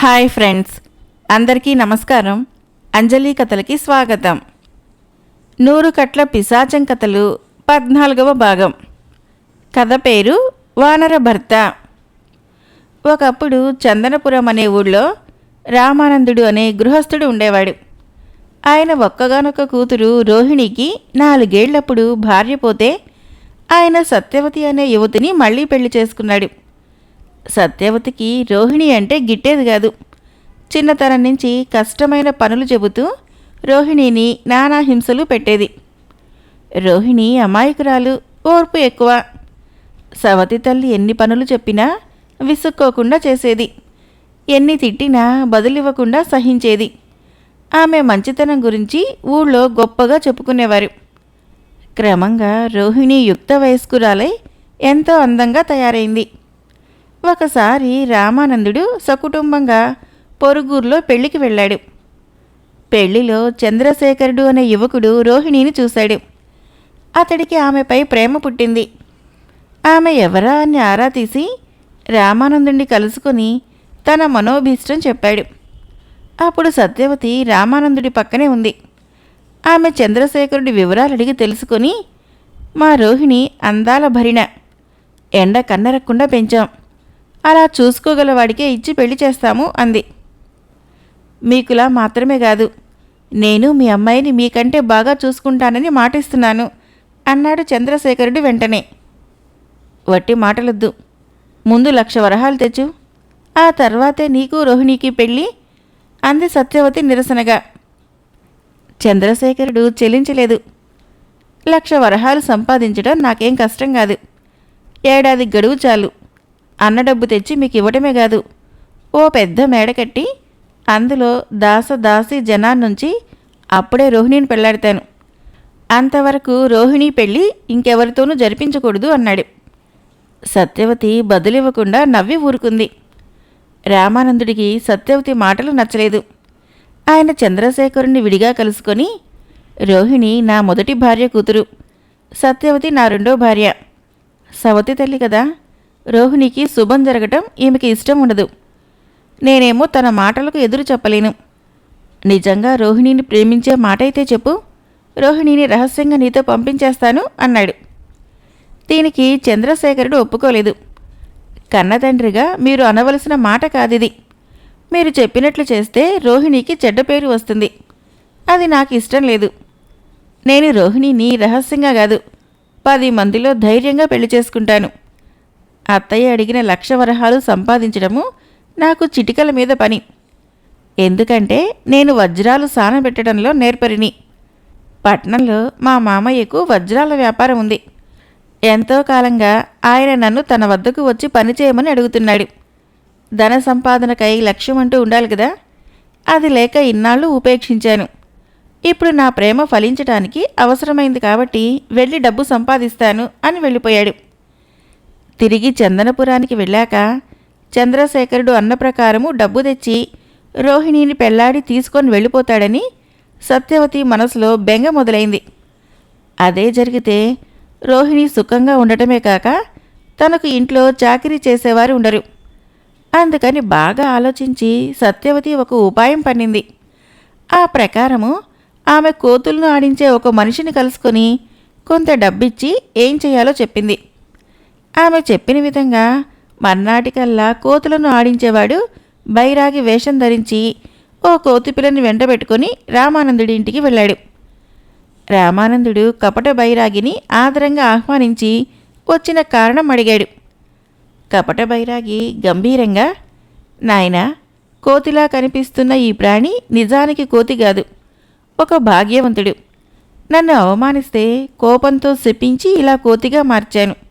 Hi friends అందరికీ నమస్కారం. అంజలి కథలకి స్వాగతం. నూరు కట్ల పిశాచం కథలు పద్నాలుగవ భాగం. కథ పేరు వానర భర్త. ఒకప్పుడు చందనపురం అనే ఊళ్ళో రామానందుడు అనే గృహస్థుడు ఉండేవాడు. ఆయన ఒక్కగానొక్క కూతురు రోహిణికి నాలుగేళ్ళప్పుడు భార్య పోతే ఆయన సత్యవతి అనే యువతిని మళ్ళీ పెళ్ళి చేసుకున్నాడు. సత్యవతికి రోహిణి అంటే గిట్టేది కాదు. చిన్నతనం నుంచి కష్టమైన పనులు చెబుతూ రోహిణిని నానా హింసలు పెట్టేది. రోహిణి అమాయకురాలు ఓర్పు ఎక్కువ. సవతి తల్లి ఎన్ని పనులు చెప్పినా విసుక్కోకుండా చేసేది. ఎన్ని తిట్టినా బదులివ్వకుండా సహించేది. ఆమె మంచితనం గురించి ఊళ్ళో గొప్పగా చెప్పుకునేవారు. క్రమంగా రోహిణి యుక్త వయస్కురాలై ఎంతో అందంగా తయారైంది. ఒకసారి రామానందుడు సకుటుంబంగా పొరుగురులో పెళ్ళికి వెళ్ళాడు. పెళ్ళిలో చంద్రశేఖరుడు అనే యువకుడు రోహిణిని చూశాడు. అతడికి ఆమెపై ప్రేమ పుట్టింది. ఆమె ఎవరా అని ఆరా తీసి రామానందుని కలుసుకొని తన మనోభీష్టం చెప్పాడు. అప్పుడు సత్యవతి రామానందుడి పక్కనే ఉంది. ఆమె చంద్రశేఖరుడి వివరాలు అడిగి తెలుసుకొని మా రోహిణి అందాల భరిణ. ఎండ కన్నరక్కుండా పెంచాం. అలా చూసుకోగలవాడికే ఇచ్చి పెళ్ళి చేస్తాము అంది. మీకులా మాత్రమే కాదు నేను మీ అమ్మాయిని మీకంటే బాగా చూసుకుంటానని మాటిస్తున్నాను అన్నాడు చంద్రశేఖరుడు వెంటనే. వట్టి మాటలొద్దు ముందు లక్ష వరహాలు తెచ్చు ఆ తర్వాతే నీకు రోహిణికి పెళ్ళి అంది సత్యవతి నిరసనగా. చంద్రశేఖరుడు చెల్లించలేదు లక్ష వరహాలు సంపాదించడం నాకేం కష్టం కాదు ఏడాది గడువు చాలు. అన్న డబ్బు తెచ్చి మీకు ఇవ్వటమే కాదు. ఓ పెద్ద మేడ కట్టి అందులో దాస దాసి జనాన్నుంచి అప్పుడే రోహిణిని పెళ్ళాడతాను. అంతవరకు రోహిణి పెళ్ళి ఇంకెవరితోనూ జరిపించకూడదు అన్నాడు. సత్యవతి బదులివ్వకుండా నవ్వి ఊరుకుంది. రామానందుడికి సత్యవతి మాటలు నచ్చలేదు. ఆయన చంద్రశేఖరుని విడిగా కలుసుకొని రోహిణి నా మొదటి భార్య కూతురు. సత్యవతి నా రెండో భార్య. సవతి తల్లి కదా. రోహిణికి శుభం జరగటం ఈమెకి ఇష్టం ఉండదు. నేనేమో తన మాటలకు ఎదురు చెప్పలేను. నిజంగా రోహిణిని ప్రేమించే మాట అయితే చెప్పు. రోహిణిని రహస్యంగా నీతో పంపించేస్తాను అన్నాడు. దీనికి చంద్రశేఖరుడు ఒప్పుకోలేదు. కన్నతండ్రిగా మీరు అనవలసిన మాట కాదిది. మీరు చెప్పినట్లు చేస్తే రోహిణికి చెడ్డ పేరు వస్తుంది. అది నాకు ఇష్టం లేదు. నేను రోహిణిని రహస్యంగా కాదు. పది మందిలో ధైర్యంగా పెళ్ళి చేసుకుంటాను. అత్తయ్య అడిగిన లక్ష వరహాలు సంపాదించడము నాకు చిటికల మీద పని. ఎందుకంటే నేను వజ్రాలు సానబెట్టడంలో నేర్పరిని. పట్నంలో మా మామయ్యకు వజ్రాల వ్యాపారం ఉంది. ఎంతో కాలంగా ఆయన నన్ను తన వద్దకు వచ్చి పనిచేయమని అడుగుతున్నాడు. ధన సంపాదనకై లక్ష్యం అంటూ ఉండాలి కదా? అది లేక ఇన్నాళ్ళు ఉపేక్షించాను. ఇప్పుడు నా ప్రేమ ఫలించడానికి అవసరమైంది కాబట్టి వెళ్ళి డబ్బు సంపాదిస్తాను అని వెళ్ళిపోయాడు. తిరిగి చందనపురానికి వెళ్ళాక చంద్రశేఖరుడు అన్న ప్రకారము డబ్బు తెచ్చి రోహిణిని పెళ్ళాడి తీసుకొని వెళ్ళిపోతాడని సత్యవతి మనసులో బెంగ మొదలైంది. అదే జరిగితే రోహిణి సుఖంగా ఉండటమే కాక తనకు ఇంట్లో చాకిరీ చేసేవారు ఉండరు. అందుకని బాగా ఆలోచించి సత్యవతి ఒక ఉపాయం పన్నింది. ఆ ప్రకారము ఆమె కోతులను ఆడించే ఒక మనిషిని కలుసుకొని కొంత డబ్బిచ్చి ఏం చేయాలో చెప్పింది. ఆమె చెప్పిన విధంగా మర్నాటికల్లా కోతులను ఆడించేవాడు బైరాగి వేషం ధరించి ఓ కోతిపిల్లని వెంటబెట్టుకొని రామానందుడి ఇంటికి వెళ్ళాడు. రామానందుడు కపట బైరాగిని ఆదరంగా ఆహ్వానించి వచ్చిన కారణం అడిగాడు. కపట బైరాగి గంభీరంగా నాయనా కోతిలా కనిపిస్తున్న ఈ ప్రాణి నిజానికి కోతి కాదు. ఒక భాగ్యవంతుడు. నన్ను అవమానిస్తే కోపంతో శపించి ఇలా కోతిగా మార్చాను.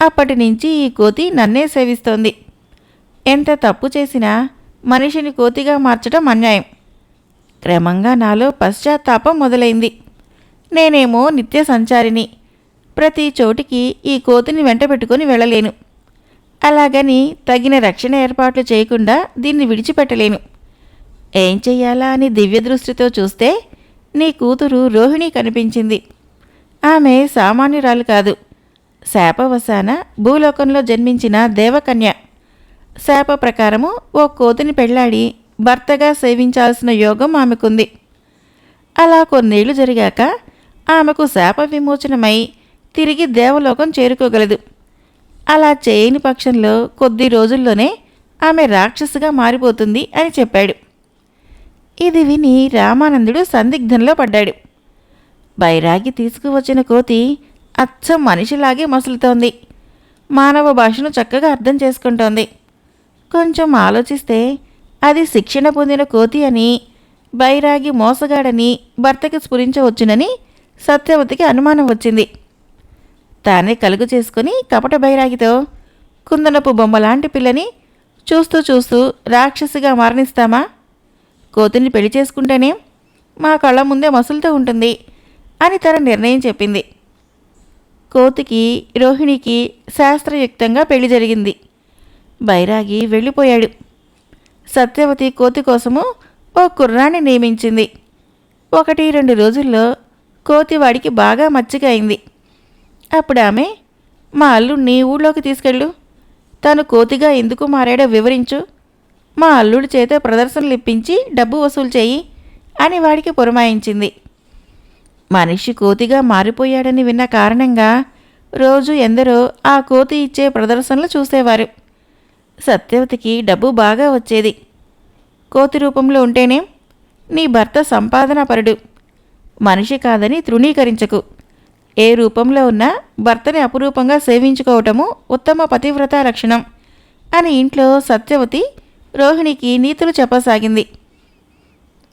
అప్పటి నుంచి ఈ కోతి నన్నే సేవిస్తోంది. ఎంత తప్పు చేసినా మనిషిని కోతిగా మార్చడం అన్యాయం. క్రమంగా నాలో పశ్చాత్తాపం మొదలైంది. నేనేమో నిత్య సంచారిని. ప్రతి చోటికి ఈ కోతిని వెంటబెట్టుకొని వెళ్ళలేను. అలాగని తగిన రక్షణ ఏర్పాట్లు చేయకుండా దీన్ని విడిచిపెట్టలేను. ఏం చెయ్యాలా అని దివ్య దృష్టితో చూస్తే నీ కూతురు రోహిణి కనిపించింది. ఆమె సామాన్యురాలు కాదు. శాపవశాన భూలోకంలో జన్మించిన దేవకన్య. శాప ప్రకారము ఓ కోతిని పెళ్ళాడి భర్తగా సేవించాల్సిన యోగం ఆమెకుంది. అలా కొన్నేళ్ళు జరిగాక ఆమెకు శాప విమోచనమై తిరిగి దేవలోకం చేరుకోగలదు. అలా చేయని పక్షంలో కొద్ది రోజుల్లోనే ఆమె రాక్షసుగా మారిపోతుంది అని చెప్పాడు. ఇది విని రామానందుడు సందిగ్ధంలో పడ్డాడు. బైరాగి తీసుకువచ్చిన కోతి అచ్చం మనిషిలాగే మసులుతోంది. మానవ భాషను చక్కగా అర్థం చేసుకుంటోంది. కొంచెం ఆలోచిస్తే అది శిక్షణ పొందిన కోతి అని బైరాగి మోసగాడని భర్తకి స్ఫురించవచ్చునని సత్యవతికి అనుమానం వచ్చింది. తానే కలుగు చేసుకుని కపట బైరాగితో కుందనపు బొమ్మలాంటి పిల్లని చూస్తూ చూస్తూ రాక్షసిగా మరణిస్తామా? కోతిని పెళ్ళి చేసుకుంటేనే మా కళ్ళ ముందే మసులుతూ ఉంటుంది అని తన నిర్ణయం చెప్పింది. కోతికి రోహిణికి శాస్త్రయుక్తంగా పెళ్ళి జరిగింది. బైరాగి వెళ్ళిపోయాడు. సత్యవతి కోతి కోసము ఓ కుర్రాన్ని నియమించింది. ఒకటి రెండు రోజుల్లో కోతి వాడికి బాగా మచ్చిక అయింది. అప్పుడు ఆమె మా అల్లుడిని ఊళ్ళోకి తీసుకెళ్ళు. తను కోతిగా ఎందుకు మారాడో వివరించు. మా అల్లుడి చేత ప్రదర్శనలు ఇప్పించి డబ్బు వసూలు చేయి అని వాడికి పురమాయించింది. మనిషి కోతిగా మారిపోయాడని విన్న కారణంగా రోజు ఎందరో ఆ కోతి ఇచ్చే ప్రదర్శనలు చూసేవారు. సత్యవతికి డబ్బు బాగా వచ్చేది. కోతి రూపంలో ఉంటేనే నీ భర్త సంపాదనాపరుడు మనిషి కాదని తృణీకరించకు. ఏ రూపంలో ఉన్నా భర్తని అపురూపంగా సేవించుకోవటము ఉత్తమ పతివ్రత లక్షణం అని ఇంట్లో సత్యవతి రోహిణికి నీతులు చెప్పసాగింది.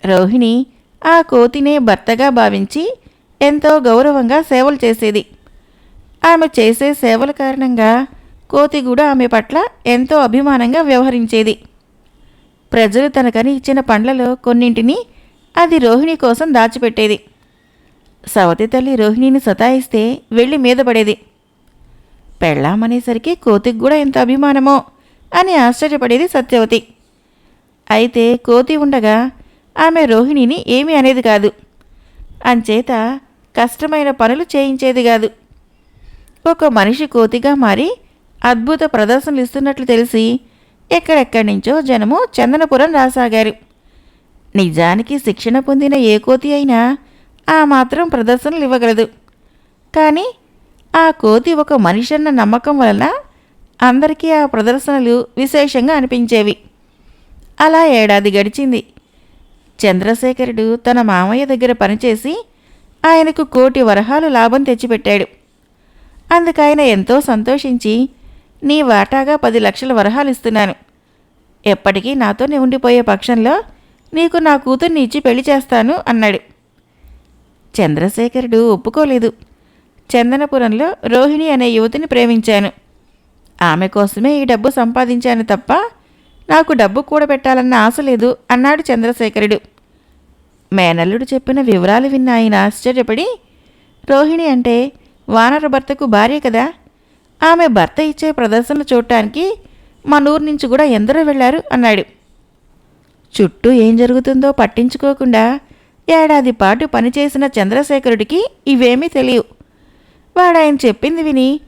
రోహిణి ఆ కోతినే భర్తగా భావించి ఎంతో గౌరవంగా సేవలు చేసేది. ఆమె చేసే సేవల కారణంగా కోతి కూడా ఆమె పట్ల ఎంతో అభిమానంగా వ్యవహరించేది. ప్రజలు తనకని ఇచ్చిన పండ్లలో కొన్నింటిని అది రోహిణి కోసం దాచిపెట్టేది. సవతి తల్లి రోహిణిని సతాయిస్తే వెళ్ళి మీద పడేది. పెళ్ళామనేసరికి కోతికి కూడా ఎంత అభిమానమో అని ఆశ్చర్యపడేది సత్యవతి. అయితే కోతి ఉండగా ఆమె రోహిణిని ఏమీ అనేది కాదు. అంచేత కష్టమైన పనులు చేయించేది కాదు. ఒక మనిషి కోతిగా మారి అద్భుత ప్రదర్శనలు ఇస్తున్నట్లు తెలిసి ఎక్కడెక్కడి నుంచో జనము చందనపురం రాసాగారు. నిజానికి శిక్షణ పొందిన ఏ కోతి అయినా ఆ మాత్రం ప్రదర్శనలు ఇవ్వగలదు. కానీ ఆ కోతి ఒక మనిషి అన్న నమ్మకం వలన అందరికీ ఆ ప్రదర్శనలు విశేషంగా అనిపించేవి. అలా ఏడాది గడిచింది. చంద్రశేఖరుడు తన మామయ్య దగ్గర పనిచేసి ఆయనకు కోటి వరహాలు లాభం తెచ్చిపెట్టాడు. అందుకైన ఎంతో సంతోషించి నీ వాటాగా పది లక్షల వరహాలు ఇస్తున్నాను. ఎప్పటికీ నాతోనే ఉండిపోయే పక్షంలో నీకు నా కూతుర్ని ఇచ్చి పెళ్ళి చేస్తాను అన్నాడు. చంద్రశేఖరుడు ఒప్పుకోలేదు. చందనపురంలో రోహిణి అనే యువతిని ప్రేమించాను. ఆమె కోసమే ఈ డబ్బు సంపాదించాను తప్ప నాకు డబ్బు కూడబెట్టాలన్న ఆశ లేదు అన్నాడు చంద్రశేఖరుడు. మేనల్లుడు చెప్పిన వివరాలు విన్న ఆయన ఆశ్చర్యపడి రోహిణి అంటే వానర భర్తకు భార్య కదా. ఆమె భర్త ఇచ్చే ప్రదర్శనలు చూడటానికి మన ఊరు నుంచి కూడా ఎందరో వెళ్ళారు అన్నాడు. చుట్టూ ఏం జరుగుతుందో పట్టించుకోకుండా ఏడాది పాటు పనిచేసిన చంద్రశేఖరుడికి ఇవేమీ తెలియవు. వాడాయన చెప్పింది విని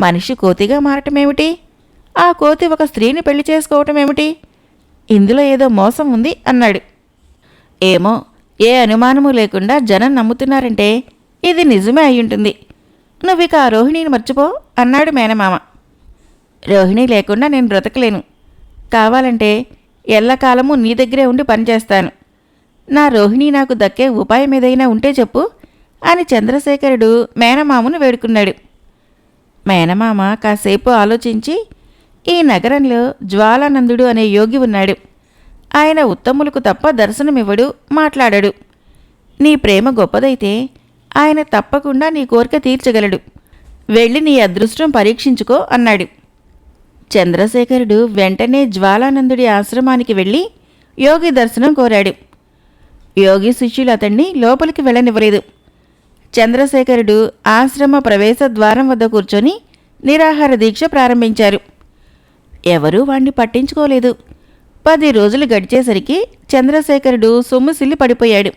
మనిషి కోతిగా మారటమేమిటి ఆ కోతి ఒక స్త్రీని పెళ్ళి చేసుకోవటమేమిటి ఇందులో ఏదో మోసం ఉంది అన్నాడు. ఏమో ఏ అనుమానము లేకుండా జనం నమ్ముతున్నారంటే ఇది నిజమే అయ్యుంటుంది. నువ్విక ఆ రోహిణిని మర్చిపో అన్నాడు మేనమామ. రోహిణి లేకుండా నేను బ్రతకలేను. కావాలంటే ఎల్లకాలము నీ దగ్గరే ఉండి పనిచేస్తాను. నా రోహిణి నాకు దక్కే ఉపాయం ఏదైనా ఉంటే చెప్పు అని చంద్రశేఖరుడు మేనమామను వేడుకున్నాడు. మేనమామ కాసేపు ఆలోచించి ఈ నగరంలో జ్వాలానందుడు అనే యోగి ఉన్నాడు. ఆయన ఉత్తములకు తప్ప దర్శనమివ్వడు మాట్లాడడు. నీ ప్రేమ గొప్పదైతే ఆయన తప్పకుండా నీ కోరిక తీర్చగలడు. వెళ్ళి నీ అదృష్టం పరీక్షించుకో అన్నాడు. చంద్రశేఖరుడు వెంటనే జ్వాలానందుడి ఆశ్రమానికి వెళ్ళి యోగి దర్శనం కోరాడు. యోగి శిష్యులు అతన్ని లోపలికి వెళ్ళనివ్వలేదు. చంద్రశేఖరుడు ఆశ్రమ ప్రవేశ ద్వారం వద్ద కూర్చొని నిరాహార దీక్ష ప్రారంభించారు. ఎవరూ వాణ్ణి పట్టించుకోలేదు. పది రోజులు గడిచేసరికి చంద్రశేఖరుడు సొమ్ముసిల్లి పడిపోయాడు.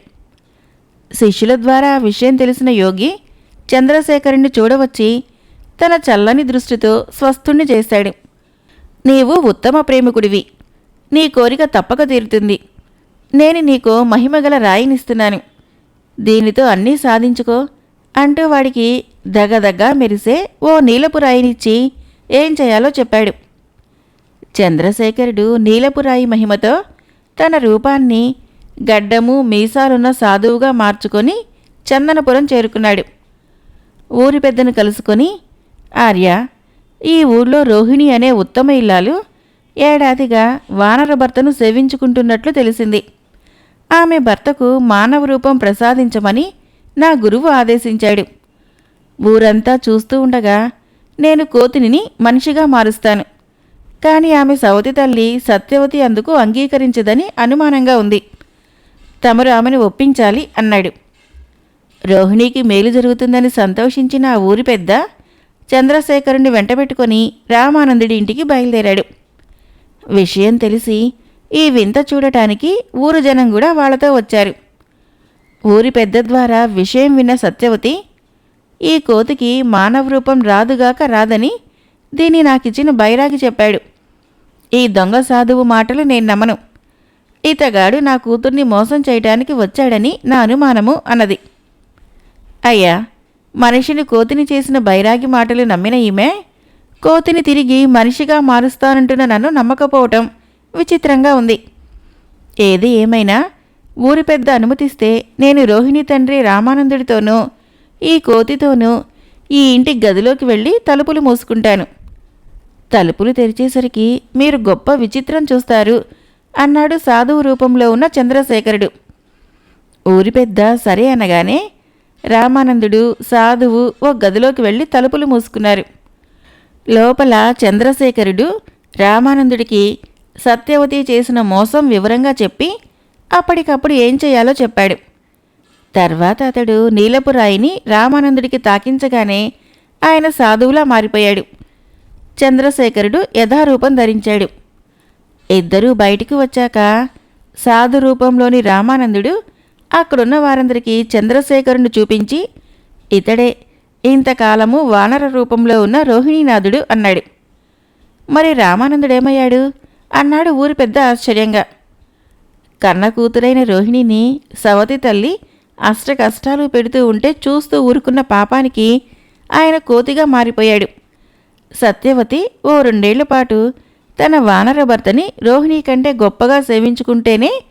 శిష్యుల ద్వారా విషయం తెలిసిన యోగి చంద్రశేఖరుణ్ణి చూడవచ్చి తన చల్లని దృష్టితో స్వస్థుణ్ణి చేశాడు. నీవు ఉత్తమ ప్రేమికుడివి. నీ కోరిక తప్పక తీరుతుంది. నేను నీకు మహిమగల రాయినిస్తున్నాను. దీనితో అన్నీ సాధించుకో అంటూ వాడికి దగదగ మెరిసే ఓ నీలపు రాయినిచ్చి ఏం చేయాలో చెప్పాడు. చంద్రశేఖరుడు నీలపురాయి మహిమతో తన రూపాన్ని గడ్డము మీసాలున్న సాధువుగా మార్చుకొని చందనపురం చేరుకున్నాడు. ఊరి పెద్దను కలుసుకొని ఆర్య ఈ ఊళ్ళో రోహిణి అనే ఉత్తమ ఇల్లాలు ఏడాదిగా వానర భర్తను సేవించుకుంటున్నట్లు తెలిసింది. ఆమె భర్తకు మానవ రూపం ప్రసాదించమని నా గురువు ఆదేశించాడు. ఊరంతా చూస్తూ ఉండగా నేను కోతిని మనిషిగా మారుస్తాను. కానీ ఆమె సవతి తల్లి సత్యవతి అందుకు అంగీకరించదని అనుమానంగా ఉంది. తమరు ఆమెను ఒప్పించాలి అన్నాడు. రోహిణికి మేలు జరుగుతుందని సంతోషించిన ఆ ఊరి పెద్ద చంద్రశేఖరుని వెంటబెట్టుకొని రామానందుడి ఇంటికి బయలుదేరాడు. విషయం తెలిసి ఈ వింత చూడటానికి ఊరు జనం కూడా వాళ్ళతో వచ్చారు. ఊరి పెద్ద ద్వారా విషయం విన్న సత్యవతి ఈ కోతికి మానవ రూపం రాదుగాక రాదని దీన్ని నాకిచ్చిన బైరాగి చెప్పాడు. ఈ దొంగ సాధువు మాటలు నేను నమ్మను. ఇతగాడు నా కూతుర్ని మోసం చేయటానికి వచ్చాడని నా అనుమానము అన్నది. అయ్యా మనిషిని కోతిని చేసిన బైరాగి మాటలు నమ్మిన ఈమె కోతిని తిరిగి మనిషిగా మారుస్తానంటున్న నన్ను నమ్మకపోవటం విచిత్రంగా ఉంది. ఏది ఏమైనా ఊరి పెద్ద అనుమతిస్తే నేను రోహిణి తండ్రి రామానందుడితోనూ ఈ కోతితోనూ ఈ ఇంటి గదిలోకి వెళ్ళి తలుపులు మూసుకుంటాను. తలుపులు తెరిచేసరికి మీరు గొప్ప విచిత్రం చూస్తారు అన్నాడు సాధువు రూపంలో ఉన్న చంద్రశేఖరుడు. ఊరి పెద్ద సరే అనగానే రామానందుడు సాధువు ఓ గదిలోకి వెళ్ళి తలుపులు మూసుకున్నారు. లోపల చంద్రశేఖరుడు రామానందుడికి సత్యవతి చేసిన మోసం వివరంగా చెప్పి అప్పటికప్పుడు ఏం చేయాలో చెప్పాడు. తర్వాత అతడు నీలపురాయిని రామానందుడికి తాకించగానే ఆయన సాధువులా మారిపోయాడు. చంద్రశేఖరుడు యథారూపం ధరించాడు. ఇద్దరూ బయటికి వచ్చాక సాధు రూపంలోని రామానందుడు అక్కడున్న వారందరికీ చంద్రశేఖరుని చూపించి ఇతడే ఇంతకాలము వానర రూపంలో ఉన్న రోహిణీనాథుడు అన్నాడు. మరి రామానందుడేమయ్యాడు? అన్నాడు ఊరి పెద్ద ఆశ్చర్యంగా. కన్న కూతురైన రోహిణిని సవతి తల్లి అష్ట కష్టాలు పెడుతూ ఉంటే చూస్తూ ఊరుకున్న పాపానికి ఆయన కోతిగా మారిపోయాడు. సత్యవతి ఓ రెండేళ్ళ పాటు తన వానర భర్తని రోహిణి కంటే గొప్పగా సేవించుకుంటేనే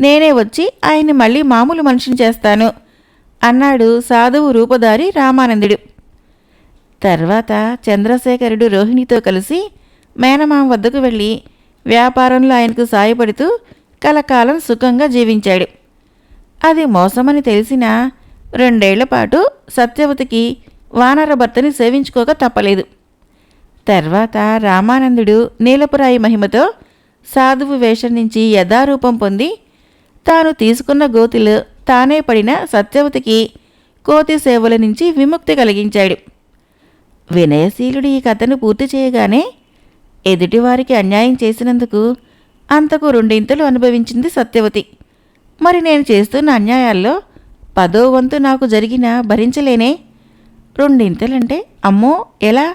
నేనే వచ్చి ఆయన్ని మళ్ళీ మామూలు మనిషిని చేస్తాను అన్నాడు సాధువు రూపధారి రామానందుడు. తర్వాత చంద్రశేఖరుడు రోహిణితో కలిసి మేనమామ వద్దకు వెళ్ళి వ్యాపారంలో ఆయనకు సాయపడుతూ కలకాలం సుఖంగా జీవించాడు. అది మోసమని తెలిసిన రెండేళ్ళ పాటు సత్యవతికి వానర భర్తని సేవించుకోక తప్పలేదు. తర్వాత రామానందుడు నీలపురాయి మహిమతో సాధువు వేషం నుంచి యథారూపం పొంది తాను తీసుకున్న గోతిలో తానే పడిన సత్యవతికి కోతి సేవల నుంచి విముక్తి కలిగించాడు. వినయశీలుడు ఈ కథను పూర్తి చేయగానే ఎదుటివారికి అన్యాయం చేసినందుకు అంతకు రెండింతలు అనుభవించింది సత్యవతి. మరి నేను చేస్తున్న అన్యాయాల్లో పదో వంతు నాకు జరిగినా భరించలేనే. రెండింతలంటే అమ్మో ఎలా?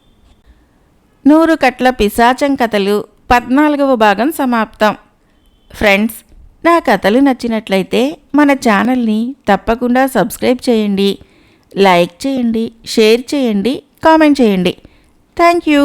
నూరు కట్ల పిశాచం కథలు పద్నాలుగవ భాగం సమాప్తం. ఫ్రెండ్స్ నా కథలు నచ్చినట్లయితే మన ఛానల్ని తప్పకుండా సబ్స్క్రైబ్ చేయండి లైక్ చేయండి షేర్ చేయండి కామెంట్ చేయండి. Thank you.